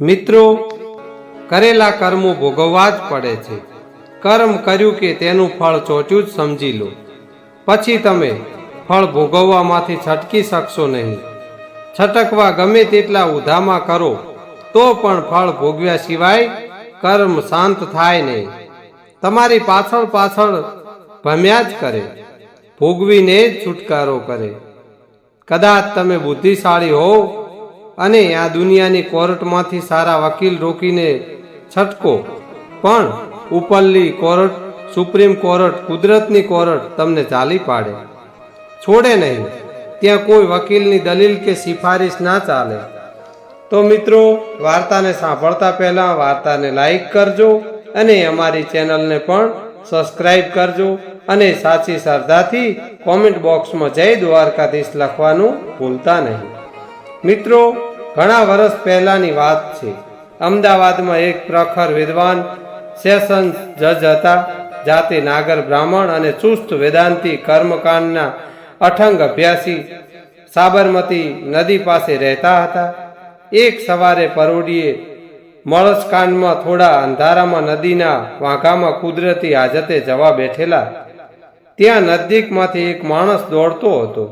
મિત્રો, કરેલા કર્મો ભોગવવા જ પડે છે. કર્મ કર્યું કે તેનું ફળ ચોચું જ સમજી લો. પછી તમે ફળ ભોગવવામાંથી છટકી શકશો નહીં. છટકવા ગમે તેટલા ઉધામાં કરો, તો પણ ફળ ભોગવ્યા સિવાય કર્મ શાંત થાય નહીં. તમારી પાછળ પાછળ ભમ્યા જ કરે, ભોગવીને જ છુટકારો કરે. કદાચ તમે બુદ્ધિશાળી હોવ અને આ દુનિયાની કોર્ટમાંથી સારા વકીલ રોકીને છટકો. પણ ઉપરલી કોર્ટ, સુપ્રીમ કોર્ટ, કુદરતની કોર્ટ તમને ચાલી પાડે. છોડે નહીં. ત્યાં કોઈ વકીલની દલીલ કે સિફારિશ ના ચાલે. તો મિત્રો, વાર્તાને સાંભળતા પહેલાં વાર્તાને લાઈક કરજો અને અમારી ચેનલને પણ સબસ્ક્રાઈબ કરજો અને સાચી શ્રદ્ધાથી કોમેન્ટ બોક્સમાં જય દ્વારકાધીશ લખવાનું ભૂલતા નહીં. મિત્રો ઘણા વર્ષ પહેલાની વાત છે. અમદાવાદમાં એક પ્રખર વિદ્વાન સેશન જજ હતા. જાતે નાગર બ્રાહ્મણ અને ચુસ્ત વેદાંતી કર્મકાંડના અઠંગ અભ્યાસી સાબરમતી નદી પાસે રહેતા હતા. એક સવારે પરોડીએ મળસકાંડમાં થોડા અંધારામાં નદીના વાંકામાં કુદરતી હાજતે જવા બેઠેલા. ત્યાં નજીકમાંથી એક માણસ દોડતો હતો.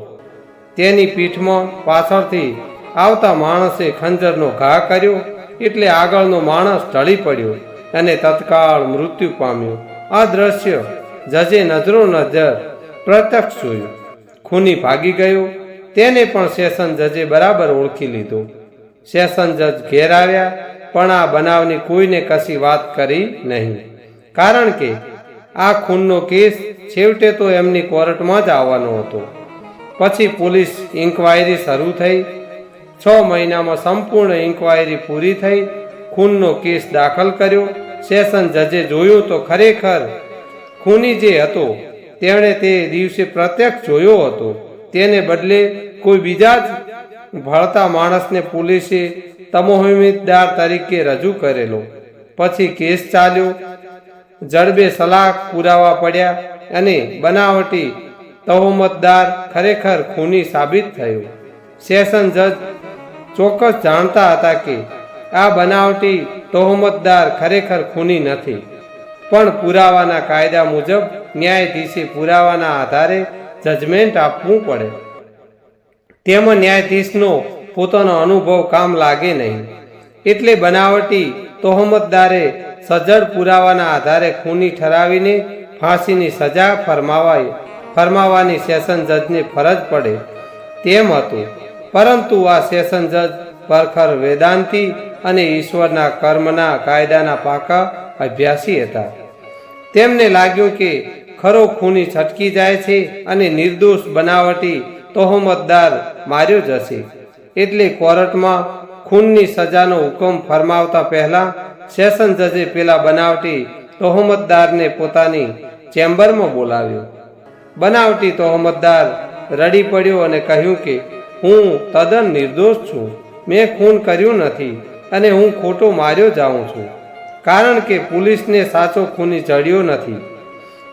તેની પીઠમાં પાછળથી આવતા માણસે ખંજરનો ઘા કર્યો, એટલે આગળનો માણસ ઢળી પડ્યો અને તત્કાળ મૃત્યુ પામ્યો. આ દ્રશ્ય જજે નજરો નજર પ્રત્યક્ષ જોયું. ખૂની ભાગી ગયો. તેને પણ સેશન જજે બરાબર ઓળખી લીધો. સેશન જજ ઘેર આવ્યા, પણ આ બનાવની કોઈને કશી વાત કરી નહીં. કારણ કે આ ખૂનનો કેસ છેવટે તો એમની કોર્ટમાં જ આવવાનો હતો. પછી પોલીસ ઇન્કવાયરી શરૂ થઈ. છ મહિનામાં સંપૂર્ણ ઇન્કવાયરી પૂરી થઈ, ખૂનનો કેસ દાખલ કર્યો, સેશન જજે જોયું તો ખરેખર ખૂની જે હતો, તેણે તે દિવસે પ્રત્યક્ષ જોયો હતો. તેને બદલે કોઈ બીજા જ ભળતા માણસને પોલીસે તમોહિમિતદાર તરીકે રજૂ કરેલો. પછી કેસ ચાલ્યો. જડબે સલાહ પુરાવા પડ્યા અને બનાવટી તહોમતદાર ખરેખર ખૂની સાબિત થયો. સેશન જજ ચોક્કસ જાણતા હતા કે આ બનાવટી તહોમતદાર ખરેખર ખૂની નથી. પણ પુરાવાના કાયદા મુજબ ન્યાયાધીશે પુરાવાના આધારે જજમેન્ટ આપવું પડે. તેમાં ન્યાયાધીશનો પોતાનો અનુભવ કામ લાગે નહીં. એટલે બનાવટી તહોમતદારે સજ્જડ પુરાવાના આધારે ખૂની ઠરાવીને ફાંસીની સજા ફરમાવાય ફરમાવાની સેશન જજને ફરજ પડે. તેમ હતું. પરંતુ આ સેશન જજ પરખર વેદાંતી અને ઈશ્વરના કર્મના કાયદાના પાકા અભ્યાસી હતા. તેમને લાગ્યું કે ખરો ખૂની છટકી જાય છે અને નિર્દોષ બનાવટી તોહમતદાર માર્યો જશે. એટલે કોર્ટમાં ખૂનની સજાનો હુકમ ફરમાવતા પહેલા સેશન જજે પેલા બનાવટી તોહમતદારને પોતાની ચેમ્બરમાં બોલાવ્યો. બનાવટી તોહમતદાર રડી પડ્યો અને કહ્યું કે હું તદ્દન નિર્દોષ છું. મેં ખૂન કર્યું નથી અને હું ખોટો માર્યો જાઉં છું. કારણ કે પોલીસને સાચો ખૂની જડ્યો નથી.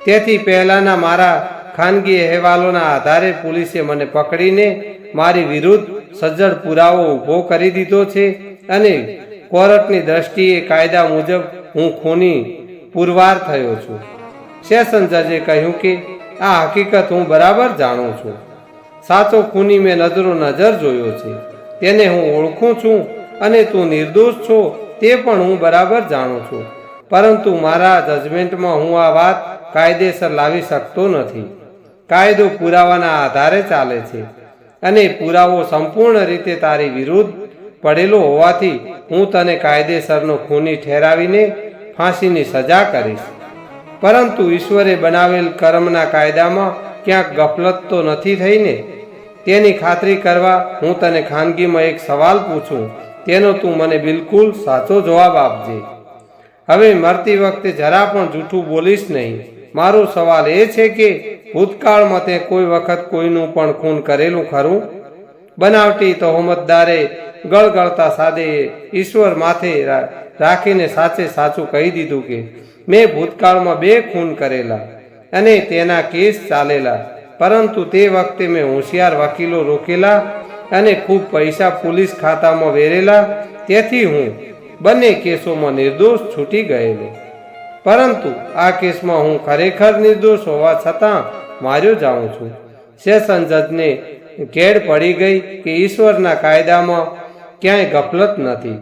તેથી પહેલાના મારા ખાનગી અહેવાલોના આધારે પોલીસે મને પકડીને મારી વિરુદ્ધ સજ્જડ પુરાવો ઊભો કરી દીધો છે અને કોર્ટની દ્રષ્ટિએ કાયદા મુજબ હું ખૂની પુરવાર થયો છું. સેશન જજે કહ્યું કે, આ હકીકત હું બરાબર જાણું છું. સાચો ખૂની મેં નજરો નજર જોયો છે. તેને હું ઓળખું છું અને તું નિર્દોષ છો, તે પણ હું બરાબર જાણું છું. પરંતુ મારા જજમેન્ટમાં હું આ વાત કાયદેસર લાવી શકતો નથી. કાયદો પુરાવાના આધારે ચાલે છે અને પુરાવો સંપૂર્ણ રીતે તારી વિરુદ્ધ પડેલો હોવાથી હું તને કાયદેસરનો ખૂની ઠેરાવીને ફાંસીની સજા કરીશ. પરંતુ ઈશ્વરે બનાવેલ કર્મના કાયદામાં ક્યાંક ગફલત તો નથી થઈ ને તેની ખાતરી કરવા હું તને ખાનગીમાં એક સવાલ પૂછું. તેનો તું મને બિલકુલ સાચો જવાબ આપજે. હવે મરતી વખતે જરા પણ જૂઠું બોલીશ નહીં. મારો સવાલ એ છે કે, ભૂતકાળમાં તે કોઈ વખત કોઈનું પણ ખૂન કરેલું ખરું? બનાવટી તહોમતદારે ગળગળતા સાદે ઈશ્વર માથે રાખીને સાચે સાચું કહી દીધું કે, મેં ભૂતકાળમાં બે ખૂન કરેલા અને તેના કેસ ચાલેલા. પરંતુ તે વખતે મેં હોશિયાર વકીલો રોકેલા અને ખૂબ પૈસા પોલીસ ખાતામાં વેરેલા. તેથી હું બંને કેસોમાં નિર્દોષ છૂટી ગયેલો. પરંતુ આ કેસમાં હું ખરેખર નિર્દોષ હોવા છતાં માર્યો જાઉં છું. સેશન જજને કેડ પડી ગઈ કે ઈશ્વરના કાયદામાં ક્યાંય ગફલત નથી.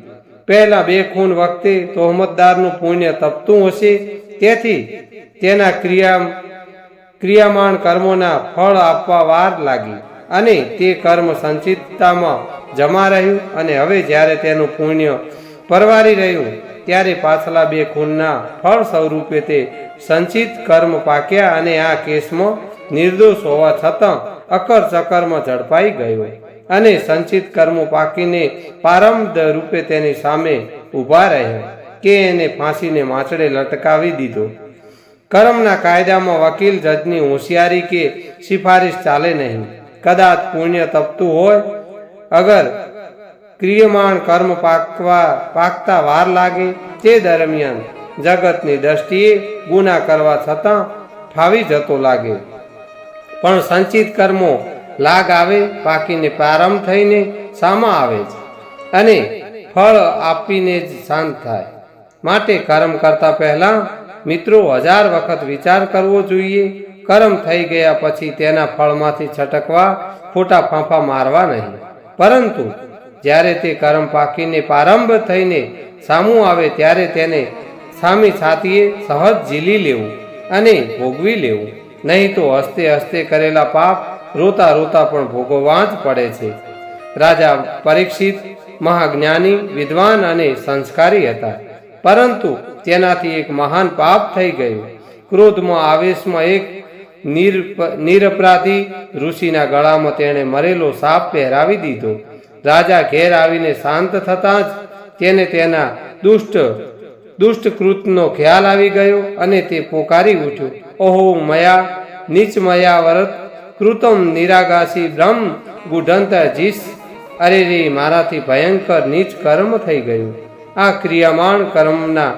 પહેલા બે ખૂન વખતે તોહમતદારનું પુણ્ય તપતું હશે. તેથી તેના ક્રિયા ક્રિયામાન કર્મોના ફળ આપવા વાર લાગી અને તે કર્મ સંચિતતામાં જમા રહ્યું અને હવે જ્યારે તેનું પુણ્ય પરવારી રહ્યું, ત્યારે પાછલા બે ખૂનના ફળ સ્વરૂપે તે સંચિત કર્મ પાક્યા અને આ કેસમાં નિર્દોષ હોવા છતાં અકર ચકરમાં ઝડપાઈ ગયો અને સંચિત કર્મો પાકીને પ્રારંભ રૂપે તેની સામે ઊભા રહ્યા કે એને ફાંસીને માછડે લટકાવી દીધો. કર્મના કાયદામાં વકીલ જજની હોશિયારી કે સિફારિશ ચાલે નહીં. કદાચ પુણ્ય તપતું હોય, અગર ક્રિયમાણ કર્મ પાકવા, પાકતા વાર લાગે, તે દરમિયાન જગતની દ્રષ્ટિએ ગુના કરવા છતાં ફાવી જતો લાગે. પણ સંચિત કર્મો લાગ આવે, પાકીને પ્રારંભ થઈને સામા આવે છે અને ફળ આપીને જ શાંત થાય. માટે કર્મ કરતા પહેલા મિત્રો, હજાર વખત વિચાર કરવો જોઈએ. કર્મ થઈ ગયા પછી તેના ફળમાંથી છટકવા, ખોટા ફાંફા મારવા નહીં. પરંતુ જ્યારે તે કર્મ પાકીને પ્રારંભ થઈને સામું આવે ત્યારે તેને સામી છાતીએ સહજ ઝીલી લેવું અને ભોગવી લેવું. નહીં તો હસ્તે હસ્તે કરેલા પાપ રોતા રોતા પણ ભોગવવા જ પડે છે. રાજા પરીક્ષિત, મહાજ્ઞાની, વિદ્વાન અને સંસ્કારી હતા. પરંતુ તેનાથી એક મહાન પાપ થઈ ગયું. ક્રોધમાં, આવેશમાં એક નિરપ, નિરપરાધી ઋષિના ગળામાં તેણે મરેલો સાપ પહેરાવી દીધો. રાજા ઘેર આવીને શાંત થતાં જ તેને તેના દુષ્ટ દુષ્ટ કૃતનો ખ્યાલ આવી ગયો અને તે પોકારી ઉઠ્યો. ઓહો, મયા, નીચ મયા વરત, કૃતમ નિરાગાસી બ્રહ્મ, ગુઢંત જીસ અરે રે મારાથી ભયંકર નીચ કર્મ થઈ ગયું. આ ક્રિયામાન કર્મના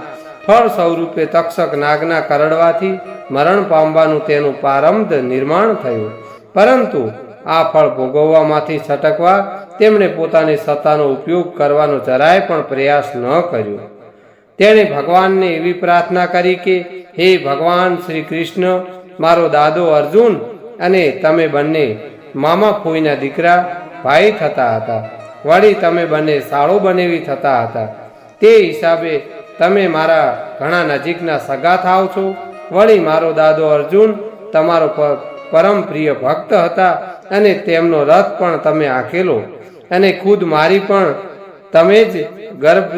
ફળ સ્વરૂપે તક્ષક નાગના કરડવાથી મરણ પામવાનું તેનું પ્રારંભ નિર્માણ થયું. પરંતુ આ ફળ ભોગવવામાંથી છટકવા તેમણે પોતાની સત્તાનો ઉપયોગ કરવાનો જરાય પણ પ્રયાસ ન કર્યો. તેણે ભગવાનને એવી પ્રાર્થના કરી કે, હે ભગવાન શ્રી કૃષ્ણ, મારો દાદો અર્જુન અને તમે બંને મામા ફોઈના દીકરા ભાઈ થતા હતા. વળી તમે બંને સાળો બનેવી થતા હતા. તે હિસાબે તમે મારા ઘણા નજીકના સગા થાવ છો. વળી મારો દાદો અર્જુન તમારો પરમ પ્રિય ભક્ત હતા અને તેમનો રથ પણ તમે આંકેલો અને ખુદ મારી પણ તમે જ ગર્ભ,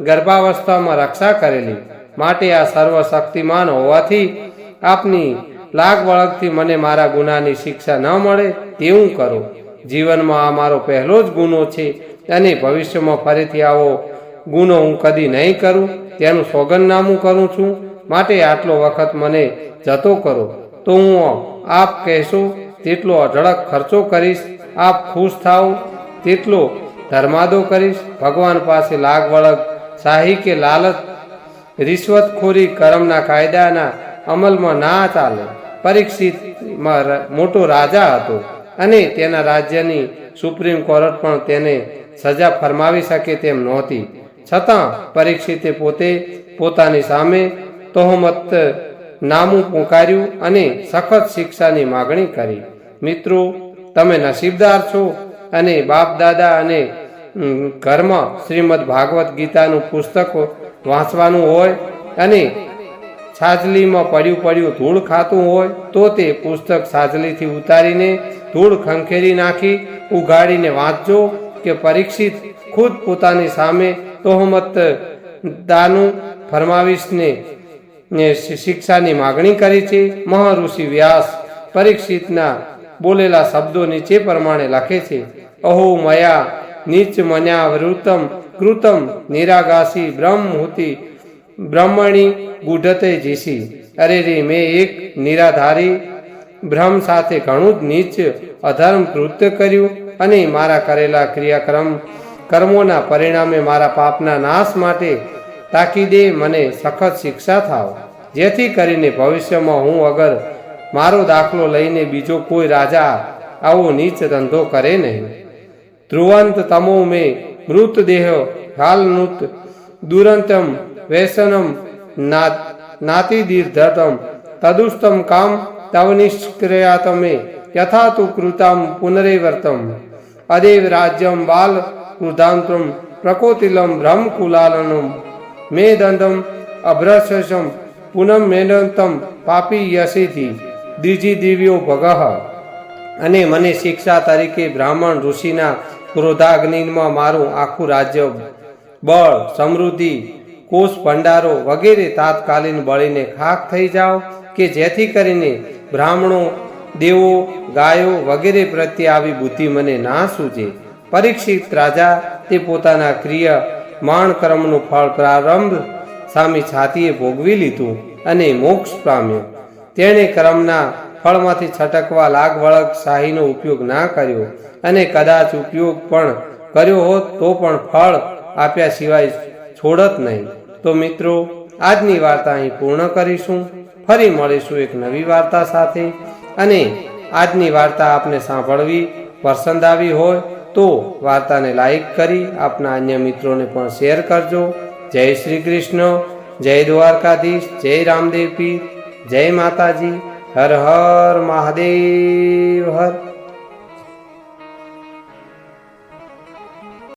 ગર્ભાવસ્થામાં રક્ષા કરેલી. માટે આ સર્વશક્તિમાન હોવાથી આપની લાગ વળગથી મને મારા ગુનાની શિક્ષા ન મળે તેવું કરો. જીવનમાં આ મારો પહેલો જ ગુનો છે અને ભવિષ્યમાં ફરીથી આવો ગુનો હું કદી નહીં કરું, તેનું સોગંદનામું કરું છું. માટે આટલો વખત મને જતો કરો. તો હું આપ કહેશો તેટલો અઢળક ખર્ચો કરીશ, આપ ખુશ થાવ. તેટલો ધર્માદો કરીશ. ભગવાન પાસે લાગ વળગ શાહી કે લાલચ, રિશ્વતખોરી કરમના કાયદાના અમલમાં ના ચાલે. પરીક્ષિતમાં મોટો રાજા હતો અને તેના રાજ્યની સુપ્રીમ કોર્ટ પણ તેને સજા ફરમાવી શકે તેમ નહોતી. છતાં પરીક્ષિતે પોતે પોતાની સામે તોહમત નામું પોકાર્યું અને સખત શિક્ષાની માગણી કરી. મિત્રો, તમે નસીબદાર છો અને બાપ દાદા અને ઘરમાં શ્રીમદ ભાગવત ગીતાનું પુસ્તક વાંચવાનું હોય અને છાજલીમાં પડ્યું પડ્યું ધૂળ ખાતું હોય, તો તે પુસ્તક છાજલીથી ઉતારીને ધૂળ ખંખેરી નાખી ઉગાડીને વાંચજો કે પરીક્ષિત ખુદ પોતાની સામે તોહમત દાનું ફરમાવીશને શિક્ષાની માગણી કરી છે. મહર્ષિ વ્યાસ પરીક્ષિતના બોલેલા શબ્દો નીચે પ્રમાણે લખે છે. અહો મયા નીચ મન્યા વૃતમ કૃતમ નિરાગાસી બ્રહ્મહૂતિ બ્રહ્મણી ગુઢતે જીસી. અરે રે, મેં એક નિરાધારી ભ્રમ સાથે ઘણું જ નીચ અધર્મ કૃત્ય કર્યું અને મારા કરેલા ક્રિયાક્રમ કર્મોના પરિણામે મારા પાપના નાશ માટે તાકીદે મને સખત શિક્ષા થાવ. જેથી કરીને ભવિષ્યમાં હું અગર મારો દાખલો લઈને બીજો કોઈ રાજા આવો નીચ ધંધો કરે નહીં ધ્રુવંત તમો મેં મૃતદેહ હાલ નૃત દુરંતમ વ્યસનમ નાતિદીર્ધતમ તદુષ્ટમ કામ તવ નિષ્ક્રિયાતમે યથા તુ કૃતામ પુનરેવર્તમ. અદેવ રાજ્યમ બાલ ક્રુધાંતમ પ્રકોતિલમ બ્રહ્મકુલાલનમ મેદંતમ અભ્રશમ પુનમ મેદંતમ પાપી યશીથી દ્વિજી દિવ્યો ભગઃ અને મને શિક્ષા તરીકે બ્રાહ્મણ ઋષિના ક્રોધાગ્નિમાં મારું આખું રાજ્ય બળ સમૃદ્ધિ કોષ ભંડારો વગેરે તાત્કાલીન બળીને ખાક થઈ જાઓ કે જેથી કરીને બ્રાહ્મણો દેવો ગાયો વગેરે પ્રત્યે આવી બુદ્ધિ મને ના સૂજે પરીક્ષિત રાજા તે પોતાના ક્રિય માણ કર્મનું ફળ પ્રારંભ સામી છાતીએ ભોગવી લીધું અને મોક્ષ પામ્યો. તેણે કર્મના ફળમાંથી છટકવા લાગવળગ શાહીનો ઉપયોગ ના કર્યો અને કદાચ ઉપયોગ પણ કર્યો હોત તો પણ ફળ આપ્યા સિવાય છોડત નહીં. તો મિત્રો, આજની વાર્તા અહીં પૂર્ણ કરીશું. ફરી મળીશું એક નવી વાર્તા સાથે. અને આજની વાર્તા આપને સાંભળવી પસંદ આવી હોય તો વાર્તાને લાઈક કરી આપના અન્ય મિત્રોને પણ શેર કરજો. જય શ્રી કૃષ્ણ. જય દ્વારકાધીશ. જય રામદેવપી. જય માતાજી. હર હર મહાદેવ. હર.